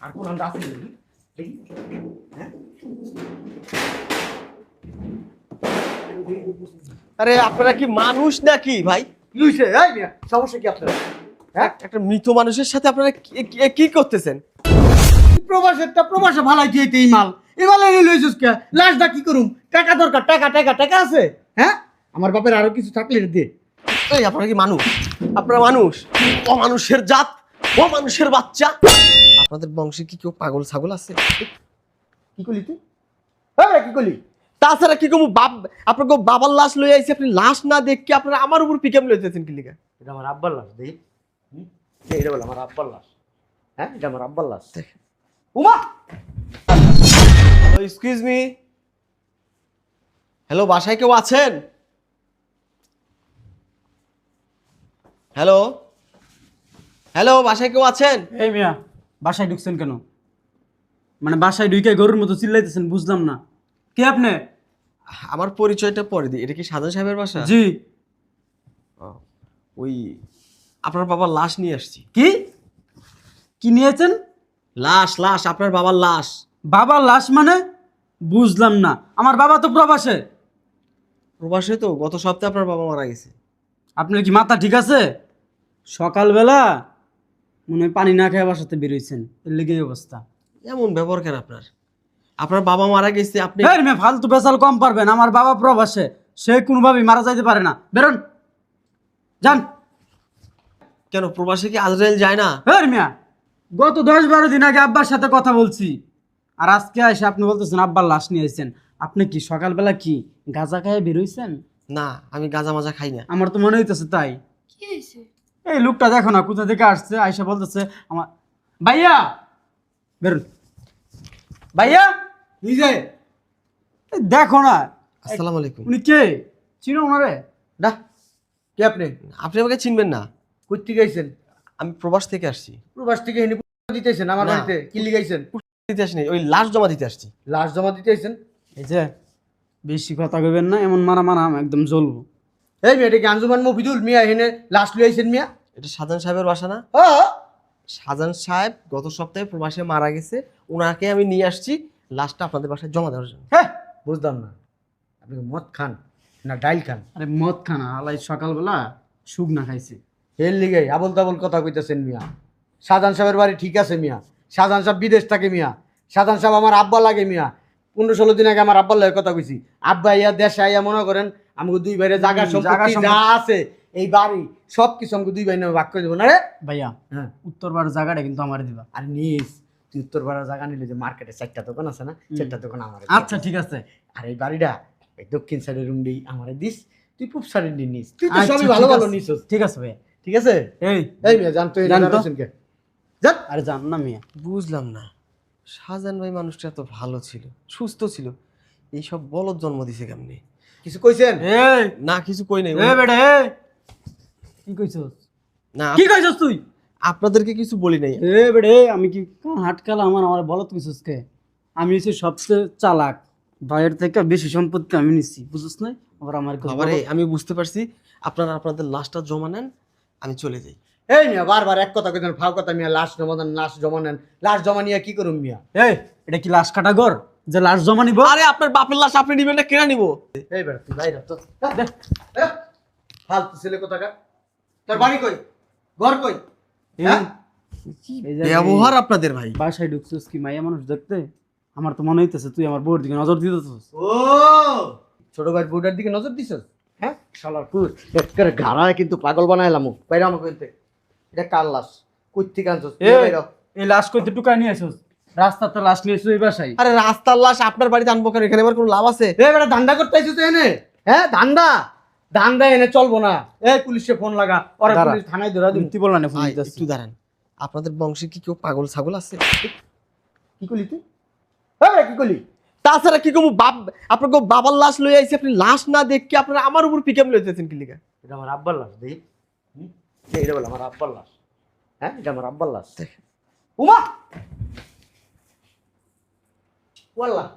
আর কোন আছে দেখি। হ্যাঁ? আরে আপনারা কি মানুষ নাকি ভাই? সমস্যা কি আপনার? হ্যাঁ? একটা মৃত মানুষের সাথে আপনারা কি- করতেছেন? প্রবাসেরটা প্রবাসে ভালাই দিয়েতে এই মাল। এই মাল এনে লইছিস কে? লাশটা কি করুম? টাকা দরকার টাকা টাকা টাকা আছে? হ্যাঁ? আমার বাপের আরও কিছু থাকলে দে। এই আপনারা কি মানুষ? আপনারা মানুষ? অমানুষের জাত। অমানুষের বাচ্চা। আপনাদের বংশে কি কেউ পাগল ছাগল আছে? কি করলি তুই? হ্যাঁ কি করলি তাছাড়া কি কমু বাপ আপনার কেউ বাবার লাশ লই আইছে? আপনি লাশ না দেখে আপনারা আমার উপর পিকাম লইতেছেন কি লিগা? এটা আমার আব্বার লাশ দেখ এটা বলে আমার আব্বার লাশ। হ্যাঁ এটা আমার আব্বার লাশ। উমা! এক্সকিউজ মি হ্যালো বাসায় কেউ আছেন? হ্যালো হ্যালো বাসায় কেউ আছেন? এই মিয়া বাসায় ঢুকছেন কেন? মানে বাসায় ঢুকে গরুর মতো চিল্লাইতেছেন বুঝলাম না। কে আপনি? আমার পরিচয়টা পরে দিই। এটা কি সাজান সাহেবের বাসা? জি। ওই আপনার বাবার লাশ নিয়ে আসছি। কি? কি নিয়েছেন? লাশ লাশ আপনার বাবার লাশ। বাবার লাশ মানে? বুঝলাম না। আমার বাবা তো প্রবাসে। প্রবাসে তো গত সপ্তাহে আপনার বাবা মারা গেছে। আপনার কি মাথা ঠিক আছে? সকালবেলা মনে হয় পানি না খেয়ে বাসাতে বেরোইছেন এর লেগে অবস্থা। এমন ব্যবহার কেন আপনার? আপনার বাবা মারা গেছে আপনি মেয়ে ফালতু বেসাল কম পারবেন। আমার বাবা প্রবাসে সে কোনোভাবেই মারা যাইতে পারে না। বেরোন। যান। কেন প্রবাসে কি আজরাইল যায় না? হের মিয়া গত দশ বারো দিন আগে আব্বার সাথে কথা বলছি। আর আজকে এসে আপনি বলতেছেন আব্বার লাশ নিয়ে এসেছেন আপনি কি সকালবেলা কি গাঁজা খায় বেরোইছেন না আমি গাঁজা মাজা খাই না। আমার তো মনে হইতেছে তাই। কি হয়েছে এই লোকটা দেখো না কোথা থেকে আসছে? আইসা বলতেছে আমার ভাইয়া! বেরোন ভাইয়া! নিজে দেখো না। আসসালামু আলাইকুম। উনি কে? চিনো ওনারে? না। কে আপনি? আপনি আমাকে চিনবেন না। কই থেকে আইছেন? আমি প্রবাস থেকে আসছি। প্রবাস থেকে এনে দিতেছেন আমার। বাড়িতে? কি লিগাইছেন দিতে আসিনি ওই লাশ জমা দিতে আসছি। লাশ জমা দিতে আইছেন? এই যে বেশি কথা কইবেন না এমন মারা মারা আমি একদম জ্বলবো। এই মেয়ে এটা কি আঞ্জুমান মফিদুল? মিয়া এনে লাশ লই আইছেন মিয়া? এটা সাজান সাহেবের বাসা না? ও! সাজান সাহেব গত সপ্তাহে প্রবাসে মারা গেছে। ওনাকে আমি নিয়ে আসছি লাশটা আপনাদের বাসায় জমা দেওয়ার জন্য। হ্যাঁ বুঝলাম না। আপনি মদ খান না ডাইল খান? আরে মদ খানা আলাই সকালবেলা সুগ না খাইছে। এর লিগে আবল তাবল কথা কইতেছেন মিয়া। শাহজাহান সাহেবের বাড়ি ঠিক আছে মিয়া। শাহজাহান সাহেব বিদেশ থাকে মিয়া। শাহজাহান সাহেব আমার আব্বা লাগে মিয়া। পনেরো ষোলো দিন আগে আমার আব্বার লাগে কথা কইছি। আব্বা ইয়া দেশে আইয়া মনে করেন আমাকে দুই ভাইয়ের জায়গা জাগা সম্পত্তি যা আছে এই বাড়ি সব কিছু আমাকে দুই ভাই নামে ভাগ করে দেবো না রে? ভাইয়া হ্যাঁ। উত্তরবার জায়গাটা কিন্তু আমার দিবা। আর নিস তুই উত্তর পাড়ার জায়গা নিলে যে মার্কেটে চারটা দোকান আছে না চারটা দোকান আমার আচ্ছা ঠিক আছে। আর এই বাড়িটা এই দক্ষিণ সাইডের রুম দিয়ে আমার দিস তুই পূব সাইডের দিয়ে নিস। তুই তো আচ্ছা, সবই ভালো ভালো নিস ঠিক আছে ভাইয়া। ঠিক আছে? এই এই মেয়ে এই জান তো। দাঁড়াইছেন কে জান আরে জান না মিয়া। বুঝলাম না। শাহজাহান ভাই মানুষটা এত ভালো ছিল সুস্থ ছিল। এইসব বলদ জন্ম দিছে কেমনি? কিছু কইছেন? এই। না কিছু কই নাই। এ বেটা এ। কি কইছস? না কি কইছস তুই? আপনাদেরকে কিছু বলি নাই। এ বেটা আমি কি কোন হাটকালা আমার আমার বলত কইছস কে আমি হচ্ছে সবচেয়ে চালাক। ভাইয়ের থেকে বেশি সম্পত্তি আমি নিচ্ছি বুঝছ না আবার আমার কথা আমি বুঝতে পারছি আপনারা আপনাদের লাশটা জমা নেন আমি চলে যাই। এই মিয়া বারবার এক কথা কইতেন ফাও কথা মিয়া লাশ জমা দেন লাশ জমা নেন। লাশ জমা নিয়ে কি করুম মিয়া? এই এটা কি লাশ কাটা ঘর? যে লাশ জমা নিব। আরে আপনার বাপের লাশ আপনি নিবেন না কেনা নিব? এই বেটা তুই বাইরে তো। ফালতু ছেলে কোথাকা তোর বাড়ি কই? ঘর কই? হ্যাঁ? ব্যবহার আপনাদের ভাই। বাসায় ঢুকছিস কি মাইয়া মানুষ দেখতে? আমার তো মনে হইতেছে তুই আমার বউর দিকে নজর দিতেছিস। ও! ছোট ভাই বউটার দিকে নজর দিছস? হ্যাঁ? শালার পুর একের ঘাড়ায় কিন্তু পাগল বানাইলাম বাইরে আমাকে কইতে এটা কার লাশ? কই থেকে আনছস? এ, এই লাশ কইতে টুকাই নিয়ে আসিস রাস্তাতে লাশ নিয়ে এই বাসায়। আরে রাস্তার লাশ আপনার বাড়িতে আনব কেন? এখানে আমার কোনো লাভ আছে? এ বেটা ধান্দা করতে আইছিস তো এনে হ্যাঁ ধান্দা? ধান্দা এনে চলবো না। এই পুলিশে ফোন লাগা। ওরা পুলিশ থানায় ধরা দিন তুই বল না ফোন দিতেছিস। একটু দাঁড়ান। আপনাদের বংশে কি কেউ পাগল ছাগল আছে? কি করলি তুই? হ্যাঁ কি করলি তাছাড়া কি কমু বাপ আপনার কেউ বাবার লাশ লই আইছে আপনি লাশ না দেখে আপনারা আমার উপর পিকাম লইতেছেন কি লিগা? এটা আমার আব্বার লাশ দেখি। এটা বলে আমার আব্বার লাশ। হ্যাঁ এটা আমার আব্বার লাশ। উমা! ওয়াল্লাহ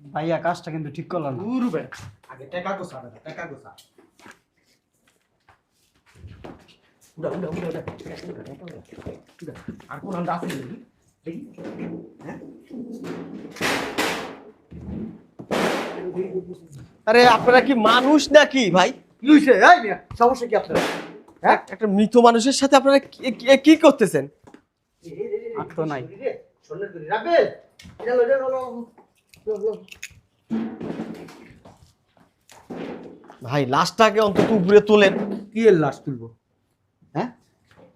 ভাইয়া কাজটা কিন্তু ঠিক করলাম না উরবে আগে টাকা গোসা দাদা টাকা গোসা উড়া উড়া উড়া উড়া উড়া আর কোন আন্দা আছে নাকি দেখি হ্যাঁ আরে আপনারা কি মানুষ নাকি ভাই সমস্যা কি আপনার হ্যাঁ এক- একটা মৃত মানুষের সাথে আপনারা কি- করতেছেন তো নাই। ভাই লাশটাকে অন্তত উপরে তোলেন কি এর লাশ তুলবো হ্যাঁ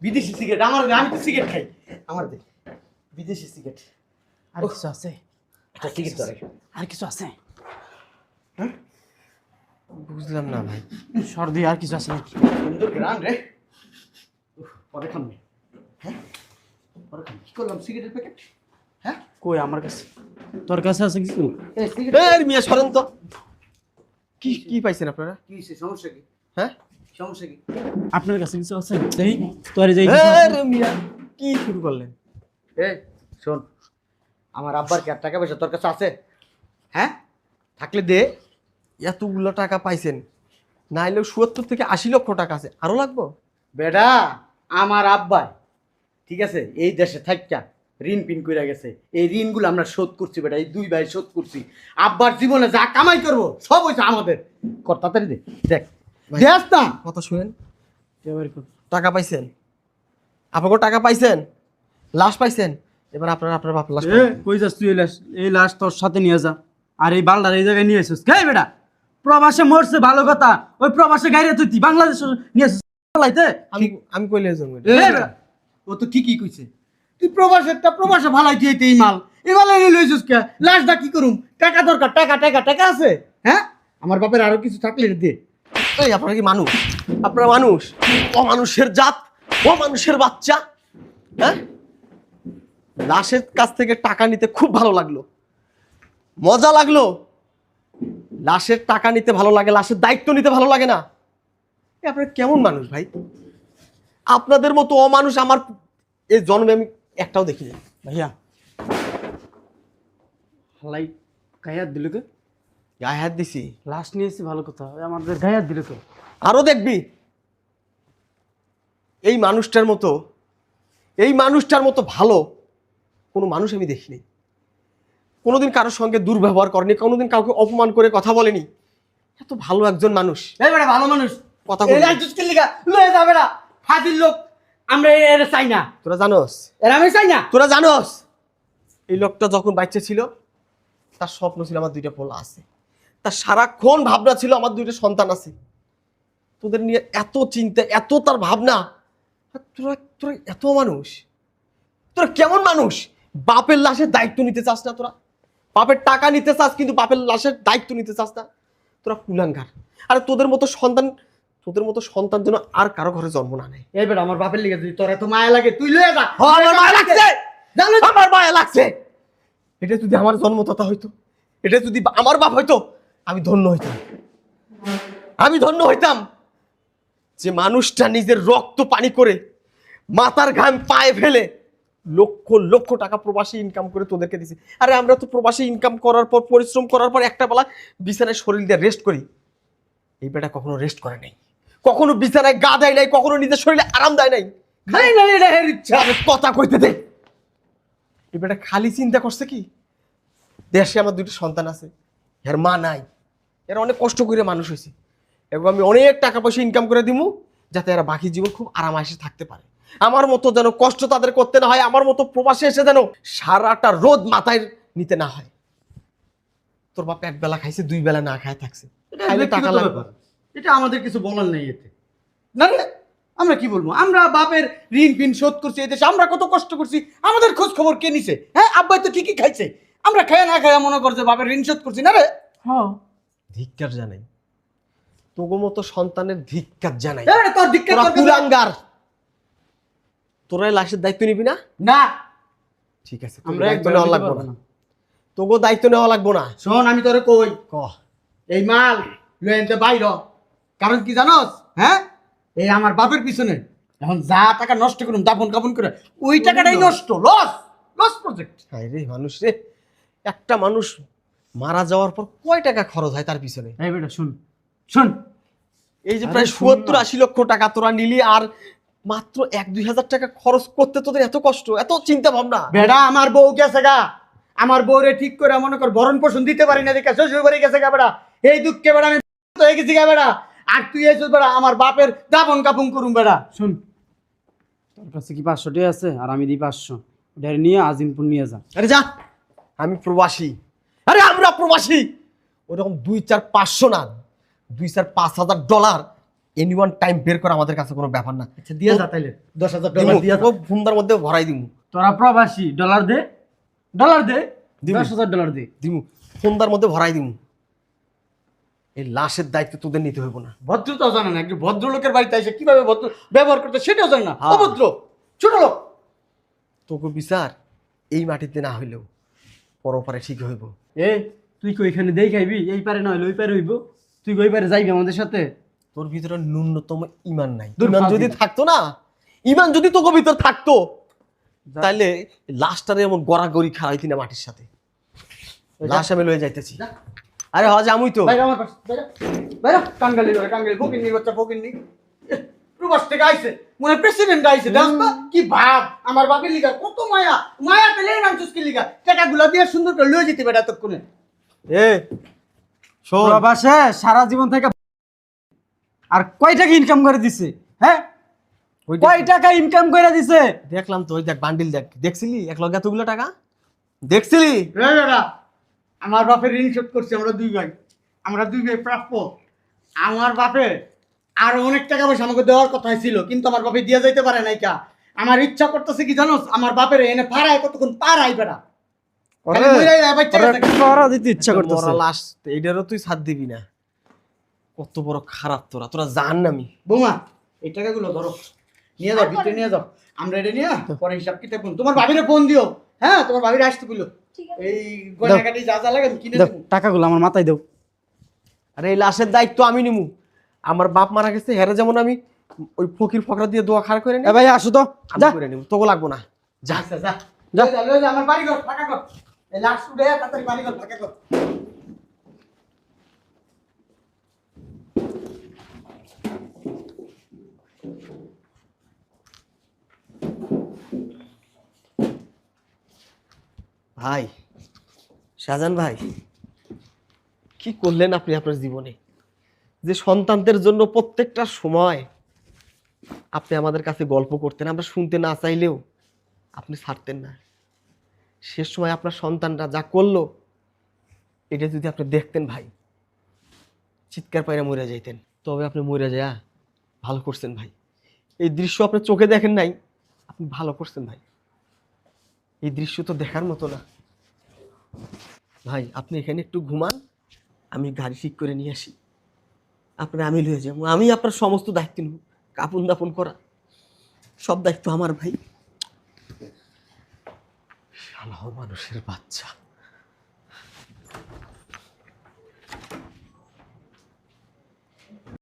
বিদেশি সিগারেট আমার আমি তো সিগারেট খাই আমার দে বিদেশি সিগারেট আর কিছু আছে আর কিছু আছে বুঝলাম না ভাই। সর্দি আর কিছু আছে নাকি? সুন্দর গ্রাম রে। পরে খাম হ্যাঁ? পরে খাম। কি করলাম সিগারেটের প্যাকেট? হ্যাঁ? কই আমার কাছে? তোর কাছে আছে কিছু? এই সিগারেট এই মিয়া সরেন তো। কি কি পাইছেন আপনারা? কি হইছে সমস্যা কি? হ্যাঁ? সমস্যা কি? আপনার কাছে কিছু আছে? দেখি তোর যাই এই মিয়া কি শুরু করলেন? এই শোন আমার আব্বার কি আর টাকা পয়সা তোর কাছে আছে? হ্যাঁ? থাকলে দে। এতগুলো টাকা পাইছেন। না এলেও সত্তর থেকে আশি লক্ষ টাকা আছে। আরও লাগবো? বেডা আমার আব্বাই ঠিক আছে এই দেশে থাকা ঋণ পিন কইরা গেছে। এই ঋণগুলো আমরা শোধ করছি বেটা এই দুই ভাই শোধ করছি। আব্বার জীবনে যা কামাই করব সব হয়েছে আমাদের। কর তাড়াতাড়ি দে। দেখ না। কথা শুনেন। টাকা পাইছেন। আপনাকে টাকা পাইছেন। লাশ পাইছেন। এবার আপনারা আপনার বাপ লাশ কই যাস তুই এই লাশ? এই লাশ তোর সাথে নিয়ে যা। আর এই বালদার এই জায়গায় নিয়ে এসেছিস। কে বেটা? প্রবাসে মরছে ভালো কথা। ওই প্রবাসে গাইরে তুই বাংলাদেশ নিয়ে এসেছিস? পালাইতে আমি আমি কইলে জন্ম ও তো ঠিকই কইছে। তুই প্রবাসেরটা প্রবাসে ভালাই দিয়ে এই মাল। মাল লইছিস কে? লাশটা কি করুম? টাকা দরকার টাকা টাকা টাকা আছে? হ্যাঁ? আমার বাপের আরও কিছু থাকলে দে। এই আপনারা কি মানুষ? আপনারা মানুষ? অমানুষের জাত অমানুষের বাচ্চা হ্যাঁ? লাশের কাছ থেকে টাকা নিতে খুব ভালো লাগল। মজা লাগল। লাশের টাকা নিতে ভালো লাগে লাশের দায়িত্ব নিতে ভালো লাগে না। আপনার কেমন মানুষ ভাই? আপনাদের মতো অমানুষ আমার এই জন্মে আমি একটাও দেখিনি। ভাইয়া। হালাই গায়াত দিল কে? গায়ে হাত দিছি। লাশ নিয়ে এসে ভালো কথা। আমাদের গায়াত দিল তো আরও দেখবি। এই মানুষটার মতো এই মানুষটার মতো ভালো কোনো মানুষ আমি দেখিনি। কোনোদিন কারোর সঙ্গে দুর্ব্যবহার করেনি কোনোদিন কাউকে অপমান করে কথা বলেনি। এত ভালো একজন মানুষ। এই বেটা ভালো মানুষ। কথা লয়ে যাবে না ফাজিল লোক। আমরা এর চাই না। তোরা জানোস? এর আমি চাই না। তোরা জানোস? এই লোকটা যখন বাচ্চা ছিল তার স্বপ্ন ছিল আমার দুইটা পোলা আছে। তার সারাক্ষণ ভাবনা ছিল আমার দুইটা সন্তান আছে। তোদের নিয়ে এত চিন্তা এত তার ভাবনা। তোরা তোরা এত মানুষ। তোরা কেমন মানুষ? বাপের লাশের দায়িত্ব নিতে চাস না তোরা? বাপের টাকা নিতে চাস কিন্তু বাপের লাশের দায়িত্ব নিতে চাস না। তোরা কুলাঙ্গার। আর তোদের মতো সন্তান তোদের মতো সন্তান যেন আর কারও ঘরে জন্ম না নেয়। এই বেটা আমার বাপের লিগে যদি তোর এত মায়া লাগে তুই লয়ে যা। আমার মায়া লাগছে। আমার মায়া লাগছে। এটা যদি আমার জন্মদাতা হইতো এটা যদি আমার বাপ হইতো আমি ধন্য হইতাম। আমি ধন্য হইতাম যে মানুষটা নিজের রক্ত পানি করে মাথার ঘাম পায়ে ফেলে লক্ষ লক্ষ টাকা প্রবাসী ইনকাম করে তোদেরকে দিছে। আরে আমরা তো প্রবাসী ইনকাম করার পর পরিশ্রম করার পর একটা বেলা বিছানায় শরীর দিয়ে রেস্ট করি। এই বেটা কখনো রেস্ট করে নাই। কখনো বিছানায় গা দেয় নাই কখনো নিজের শরীরে আরাম দেয় নাই। কথা কইতে দে। এবারে খালি চিন্তা করছে কি? দেশে আমার দুটো সন্তান আছে এর মা নাই। এরা অনেক কষ্ট করে মানুষ হয়েছে এবং আমি অনেক টাকা পয়সা ইনকাম করে দিমু যাতে এরা বাকি জীবন খুব আরামাইসে থাকতে পারে। আমার মতো যেন কষ্ট তাদের করতে না হয় আমার মতো প্রবাসে এসে যেন সারাটা রোদ মাথায় নিতে না হয়। তোর বাপ এক বেলা খাইছে দুই বেলা না খায় থাকছে। এটা টাকা লাগবে এটা আমাদের কিছু বলার নেই এতে। না রে আমরা কি বলব? আমরা বাপের ঋণ পিন শোধ করছি এই দেশে আমরা কত কষ্ট করছি আমাদের খোঁজ খবর কে নিছে? হ্যাঁ আব্বাই তো ঠিকই খাইছে। আমরা খায় না খায় মনে করছে বাপের ঋণ শোধ করছি না রে? হ্যাঁ। ধিক্কার জানাই। তোগো মতো সন্তানের ধিক্কার জানাই। তোর ধিক্কার কুলাঙ্গার। তোরা লাশের দায়িত্ব নিবি না? না। ঠিক আছে আমরা দায়িত্ব নেওয়া লাগবো না। তোকে দায়িত্ব নেওয়া লাগবো না। শোন আমি তোরে কই? ক। এই মাল লয়ে আনতে বাইর কারণ কি জানোস? হ্যাঁ? এই আমার বাপের পিছনে এখন যা টাকা নষ্ট করুন দাপন কাপন করে ওই টাকাটাই নষ্ট লস লস প্রজেক্ট হায় রে মানুষ রে। একটা মানুষ মারা যাওয়ার পর কয় টাকা খরচ হয় তার পিছনে? এই বেটা শুন শুন। এই যে প্রায় শোন সত্তর আশি লক্ষ টাকা তোরা নিলি আর মাত্র এক দুই হাজার টাকা খরচ করতে তোদের এত কষ্ট এত চিন্তা ভাবনা। বেড়া আমার বউ গেছে গা। আমার বউরে ঠিক করে মনে কর ভরণ পোষণ দিতে পারি না দেখে শ্বশুর বাড়ি গেছে গা বেড়া। এই দুঃখে বেড়া আমি হয়ে গেছি গা বেড়া। আর তুই এসে বেড়া আমার বাপের দাপন কাপন করুম বেড়া। শুন তোর কাছে কি পাঁচশো টাকা আছে? আর আমি দিই পাঁচশো। ওটা নিয়ে আজিমপুর নিয়ে যা। আরে যা আমি প্রবাসী। আরে আমরা প্রবাসী। ওরকম দুই চার পাঁচশো না দুই চার পাঁচ হাজার ডলার এনি ওয়ান টাইম বের করা আমাদের কাছে কোনো ব্যাপার না। আচ্ছা দিয়ে যা তাইলে। দশ হাজার ডলার দিয়ে যা। ফোনদার মধ্যে ভরাই দিমু। তোরা প্রবাসী ডলার দে। ডলার দে। দশ হাজার ডলার দে। দিমু। ফোনদার মধ্যে ভরাই দিমু। এই লাশের দায়িত্ব তোদের নিতে হইব না। ভদ্রতাও জানে না একটু ভদ্রলোকের বাড়িতে এসে কীভাবে ভদ্র ব্যবহার করতে সেটাও জানে না। হ্যাঁ। অভদ্র ছোট লোক। তোকে বিচার এই মাটিতে না হইলেও পরপারে ঠিক হইব। এ তুই কি ওইখানে দেই খাইবি? এই পারে না নয় ওই পারে হইব। তুই ওই পারে যাইবি আমাদের সাথে? তোর ভিতরে ন্যূনতম ইমান নাই। ইমান যদি থাকতো না ইমান যদি তোকে ভিতর থাকতো। তাহলে লাশটারে এমন গড়াগড়ি খাওয়াইতি না মাটির সাথে। লাশ আমি লয়ে যাইতেছি। আরে হজ আমুই তো। বাইরে আমার বাইরে। কাঙ্গালি ধরে কাঙ্গালি। ফকির নি বাচ্চা ফকির নি প্রবাস থেকে আইছে। মনে প্রেসিডেন্ট আইছে দেখবা কি ভাব। আমার বাপের লিগা কত মায়া। মায়া পেলে নাম চুস্কি লিগা। টাকাগুলো দিয়ে সুন্দর করে লয়ে যেতে বেটা তক্ষণে এ প্রবাসে সারা জীবন থেকে আর কয় টাকা ইনকাম করে দিছে? হ্যাঁ? ওই কয় টাকা ইনকাম করে দিছে? দেখলাম তো ওই দেখ বান্ডিল দেখ। দেখছিলি? এক লগে এতগুলো টাকা? দেখছিলি? রে বেটা আমার বাপের ঋণ শোধ করছি আমরা দুই ভাই। আমরা দুই ভাই প্রাপ্য। আমার বাপে আর অনেক টাকা পয়সা আমাকে দেওয়ার কথা ছিল কিন্তু আমার বাপে দিয়ে যাইতে পারে নাই কা। আমার ইচ্ছা করতেছে কি জানোস? আমার বাপের এনে পাড়ায় কতক্ষণ পাড়াই বেটা। খালি মইরাই যায়, বাচ্চা ওরে কাচ্চা। করা দিতে ইচ্ছা করতেছে। মরা লাশ এইটারও তুই সাথ দিবি না। কত বড় খারাপ তোরা তোরা জান নামি বৌমা এই টাকাগুলো ধরো। নিয়ে যাও ভিতরে নিয়ে যাও। আমরা এটা নিয়ে পরে হিসাব কিতাব করুন তোমার ভাবিরে ফোন দিও। হ্যাঁ তোমার ভাবির আসতে বলল এই গয়নাকাটি যা যা লাগে কিনে দেবো। টাকাগুলো আমার মাথায় দাও। আরে এই লাশের দায়িত্ব আমি নিমু। আমার বাপ মারা গেছে হেরে যেমন আমি ওই ফকির ফকরা দিয়ে দোয়া খাড় করে এ নিই ভাই আসো তো। যা। করে নিব তোকে লাগবো না। যা। যা। যা। যা। আমার বাড়ি ঘর। ফাঁকা কর এই উঠে তাড়াতাড়ি বাড়ি ঘর। ফাঁকা কর ভাই শাহজান ভাই, কি করলেন আপনি আপনার জীবনে? যে সন্তানদের জন্য প্রত্যেকটা সময় আপনি আমাদের কাছে গল্প করতেন, আমরা শুনতে না চাইলেও আপনি ছাড়তেন না। শেষ সময় আপনার সন্তানরা যা করল, এটা যদি আপনি দেখতেন ভাই, চিৎকার পায়রা মরে যাইতেন। তবে আপনি মরে যায় ভালো করছেন ভাই। এই দৃশ্য আপনি চোখে দেখেন নাই, আপনি ভালো করছেন ভাই। এই দৃশ্য তো দেখার মতো না। ভাই, আপনি এখানে একটু ঘুমান, আমি গাড়ি ঠিক করে নিয়ে আসি। আপনার আমি লয়ে যাব। আমি আপনার সমস্ত দায়িত্ব নেব। কাপন দাপন করা। সব দায়িত্ব আমার, ভাই। মানুষের বাচ্চা।